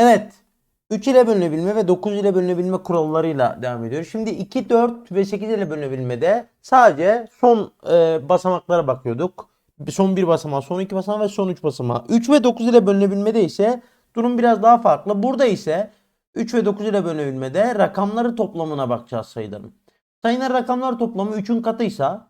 Evet. 3 ile bölünebilme ve 9 ile bölünebilme kurallarıyla devam ediyoruz. Şimdi 2, 4 ve 8 ile bölünebilmede sadece son e, basamaklara bakıyorduk. Son bir basamağı, son iki basamağı ve son 3 basamağı. 3 ve 9 ile bölünebilmede ise durum biraz daha farklı. Burada ise 3 ve 9 ile bölünebilmede rakamları toplamına bakacağız sayıların. Sayıların rakamlar toplamı 3'ün katıysa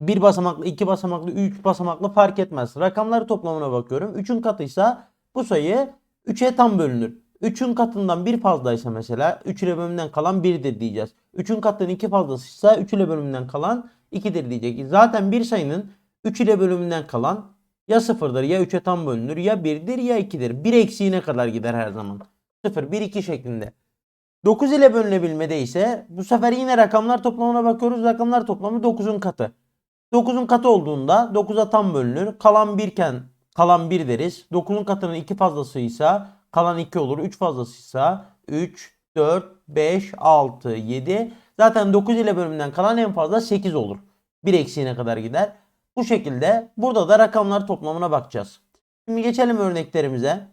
bir basamaklı, iki basamaklı, üç basamaklı fark etmez. Rakamları toplamına bakıyorum. 3'ün katıysa bu sayı 3'e tam bölünür. 3'ün katından bir fazlaysa mesela 3 ile bölümünden kalan 1'dir diyeceğiz. 3'ün katının 2 fazlasıysa 3 ile bölümünden kalan 2'dir diyecek. Zaten bir sayının 3 ile bölümünden kalan ya 0'dır ya 3'e tam bölünür ya 1'dir ya 2'dir. 1 eksiğine kadar gider her zaman. 0, 1, 2 şeklinde. 9 ile bölünebilmede ise bu sefer yine rakamlar toplamına bakıyoruz. Rakamlar toplamı 9'un katı. 9'un katı olduğunda 9'a tam bölünür. Kalan 1 iken kalan 1 deriz. 9'un katının 2 fazlasıysa kalan 2 olur. 3 fazlasıysa 3, 4, 5, 6, 7. Zaten 9 ile bölümünden kalan en fazla 8 olur. 1 eksiğine kadar gider. Bu şekilde burada da rakamlar toplamına bakacağız. Şimdi geçelim örneklerimize.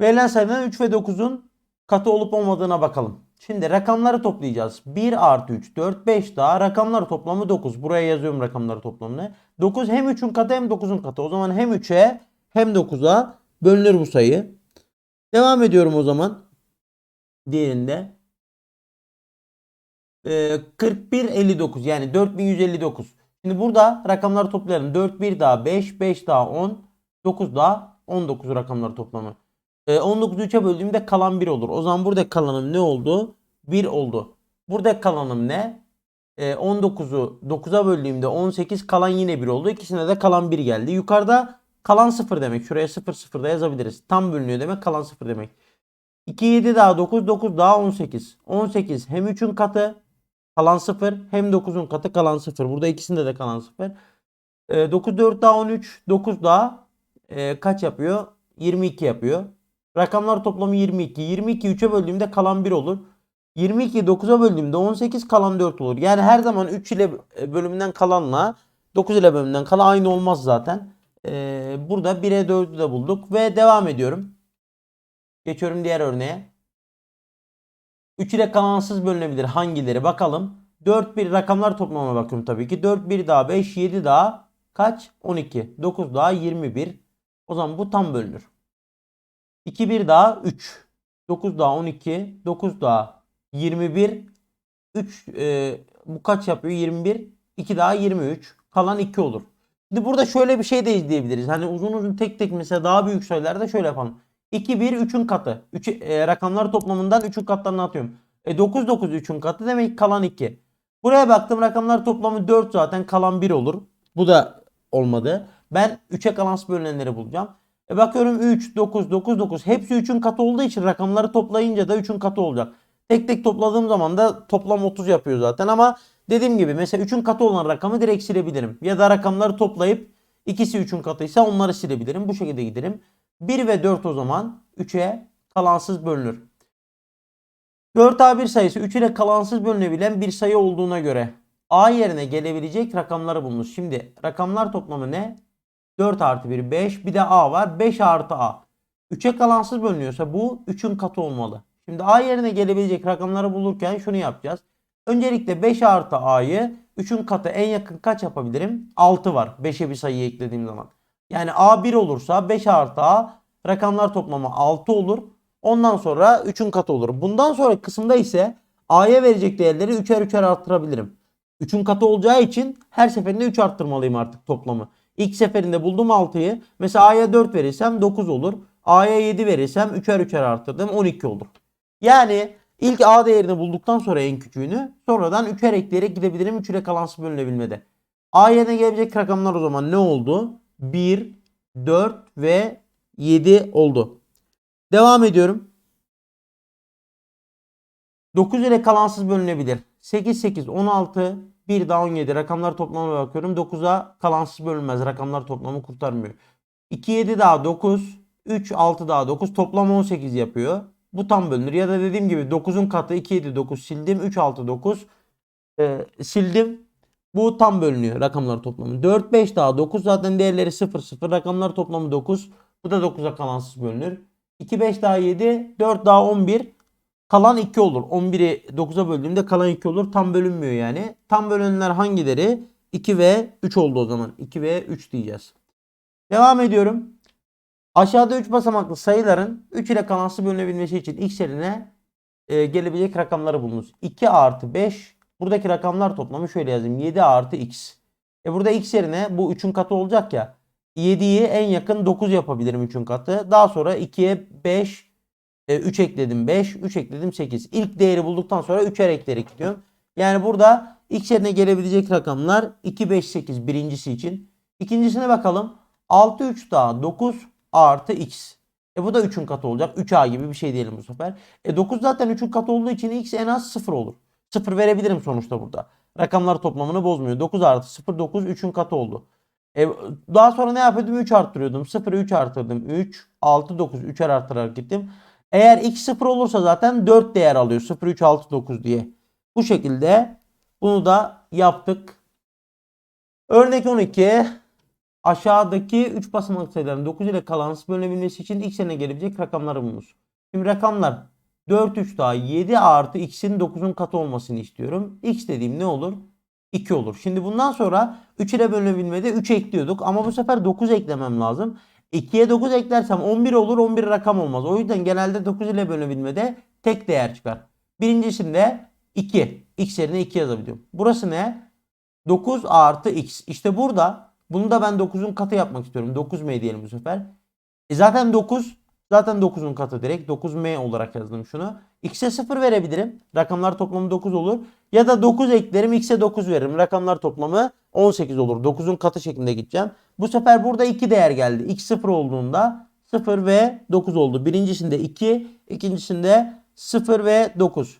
Verilen sayıdan 3 ve 9'un katı olup olmadığına bakalım. Şimdi rakamları toplayacağız. 1 artı 3, 4, 5 daha rakamlar toplamı 9. Buraya yazıyorum rakamları toplamını. 9 hem 3'ün katı hem 9'un katı. O zaman hem 3'e hem 9'a bölünür bu sayı. Devam ediyorum o zaman. Diğerinde. Ee, 41, 59 yani 4159. Şimdi burada rakamları toplayalım. 4, 1 daha 5, 5 daha 10, 9 daha 19 rakamları toplamı. E, 19'u 3'e böldüğümde kalan 1 olur. O zaman burada kalanım ne oldu? 1 oldu. Burada kalanım ne? E, 19'u 9'a böldüğümde 18 kalan yine 1 oldu. İkisine de kalan 1 geldi. Yukarıda kalan 0 demek. Şuraya 0 0 da yazabiliriz. Tam bölünüyor demek kalan 0 demek. 2 7 daha 9 9 daha 18. 18 hem 3'ün katı kalan 0 hem 9'un katı kalan 0. Burada ikisinde de kalan 0. E, 9 4 daha 13 9 daha e, kaç yapıyor? 22 yapıyor. Rakamlar toplamı 22. 22 3'e böldüğümde kalan 1 olur. 22 9'a böldüğümde 18 kalan 4 olur. Yani her zaman 3 ile bölümünden kalanla 9 ile bölümünden kalan aynı olmaz zaten. Ee, burada 1'e 4'ü de bulduk ve devam ediyorum. Geçiyorum diğer örneğe. 3 ile kalansız bölünebilir hangileri bakalım. 4 1 rakamlar toplamına bakıyorum tabii ki. 4 1 daha 5 7 daha kaç? 12. 9 daha 21. O zaman bu tam bölünür. 2 1 daha 3. 9 daha 12. 9 daha 21. 3 e, bu kaç yapıyor? 21. 2 daha 23. Kalan 2 olur. Şimdi burada şöyle bir şey de izleyebiliriz. Hani uzun uzun tek tek mesela daha büyük sayılarda şöyle yapalım. 2 1 3'ün katı. 3 e, rakamlar toplamından 3'ün katlarını atıyorum. E 9 9 3'ün katı demek ki kalan 2. Buraya baktım rakamlar toplamı 4 zaten kalan 1 olur. Bu da olmadı. Ben 3'e kalans bölünenleri bulacağım. E bakıyorum 3, 9, 9, 9. Hepsi 3'ün katı olduğu için rakamları toplayınca da 3'ün katı olacak. Tek tek topladığım zaman da toplam 30 yapıyor zaten ama dediğim gibi mesela 3'ün katı olan rakamı direkt silebilirim. Ya da rakamları toplayıp ikisi 3'ün katıysa onları silebilirim. Bu şekilde giderim. 1 ve 4 o zaman 3'e kalansız bölünür. 4A1 sayısı 3 ile kalansız bölünebilen bir sayı olduğuna göre A yerine gelebilecek rakamları bulunur. Şimdi rakamlar toplamı ne? 4 artı 1 5 bir de A var 5 artı A. 3'e kalansız bölünüyorsa bu 3'ün katı olmalı. Şimdi A yerine gelebilecek rakamları bulurken şunu yapacağız. Öncelikle 5 artı A'yı 3'ün katı en yakın kaç yapabilirim? 6 var. 5'e bir sayı eklediğim zaman. Yani A 1 olursa 5 artı A rakamlar toplamı 6 olur. Ondan sonra 3'ün katı olur. Bundan sonra kısımda ise A'ya verecek değerleri 3'er 3'er arttırabilirim. 3'ün katı olacağı için her seferinde 3 arttırmalıyım artık toplamı. İlk seferinde buldum 6'yı. Mesela A'ya 4 verirsem 9 olur. A'ya 7 verirsem 3'er 3'er arttırdım 12 olur. Yani ilk A değerini bulduktan sonra en küçüğünü sonradan 3'er ekleyerek gidebilirim 3 ile kalansız bölünebilmede. A yerine gelecek rakamlar o zaman ne oldu? 1, 4 ve 7 oldu. Devam ediyorum. 9 ile kalansız bölünebilir. 8, 8, 16, 1 daha 17 rakamlar toplamına bakıyorum. 9'a kalansız bölünmez. Rakamlar toplamı kurtarmıyor. 2 7 daha 9. 3 6 daha 9. Toplam 18 yapıyor. Bu tam bölünür. Ya da dediğim gibi 9'un katı 2 7 9 sildim. 3 6 9 ee, sildim. Bu tam bölünüyor rakamlar toplamı. 4 5 daha 9 zaten değerleri 0 0. Rakamlar toplamı 9. Bu da 9'a kalansız bölünür. 2 5 daha 7, 4 daha 11. Kalan 2 olur. 11'i 9'a böldüğümde kalan 2 olur. Tam bölünmüyor yani. Tam bölünenler hangileri? 2 ve 3 oldu o zaman. 2 ve 3 diyeceğiz. Devam ediyorum. Aşağıda 3 basamaklı sayıların 3 ile kalansız bölünebilmesi için x yerine e, gelebilecek rakamları bulunuz. 2 artı 5. Buradaki rakamlar toplamı şöyle yazayım. 7 artı x. E burada x yerine bu 3'ün katı olacak ya. 7'yi en yakın 9 yapabilirim 3'ün katı. Daha sonra 2'ye 5, 3 ekledim 5, 3 ekledim 8. İlk değeri bulduktan sonra 3'er ekleyerek gidiyorum. Yani burada x yerine gelebilecek rakamlar 2, 5, 8 birincisi için. İkincisine bakalım. 6, 3 daha 9 artı x. E bu da 3'ün katı olacak. 3a gibi bir şey diyelim bu sefer. E 9 zaten 3'ün katı olduğu için x en az 0 olur. 0 verebilirim sonuçta burada. Rakamlar toplamını bozmuyor. 9 artı 0 9 3'ün katı oldu. E, daha sonra ne yapıyordum? 3 arttırıyordum. 0'ı 3 arttırdım. 3, 6, 9. 3'er arttırarak gittim. Eğer x 0 olursa zaten 4 değer alıyor. 0, 3, 6, 9 diye. Bu şekilde bunu da yaptık. Örnek 12. Aşağıdaki 3 basamaklı sayıların 9 ile kalansız bölünebilmesi için x yerine gelebilecek rakamları bulunuz. Şimdi rakamlar 4, 3 daha 7 artı x'in 9'un katı olmasını istiyorum. x dediğim ne olur? 2 olur. Şimdi bundan sonra 3 ile bölünebilmede 3 ekliyorduk ama bu sefer 9 eklemem lazım. 2'ye 9 eklersem 11 olur 11 rakam olmaz. O yüzden genelde 9 ile bölünebilmede tek değer çıkar. Birincisinde 2. x yerine 2 yazabiliyorum. Burası ne? 9 artı x. İşte burada bunu da ben 9'un katı yapmak istiyorum. 9m diyelim bu sefer. E zaten 9 zaten 9'un katı direkt. 9m olarak yazdım şunu. x'e 0 verebilirim. Rakamlar toplamı 9 olur. Ya da 9 eklerim x'e 9 veririm. Rakamlar toplamı 18 olur. 9'un katı şeklinde gideceğim. Bu sefer burada 2 değer geldi. x 0 olduğunda 0 ve 9 oldu. Birincisinde 2, ikincisinde 0 ve 9.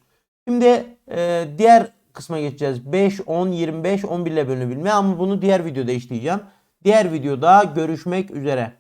Şimdi e, diğer kısma geçeceğiz. 5, 10, 25, 11 ile bölünebilme ama bunu diğer videoda işleyeceğim. Diğer videoda görüşmek üzere.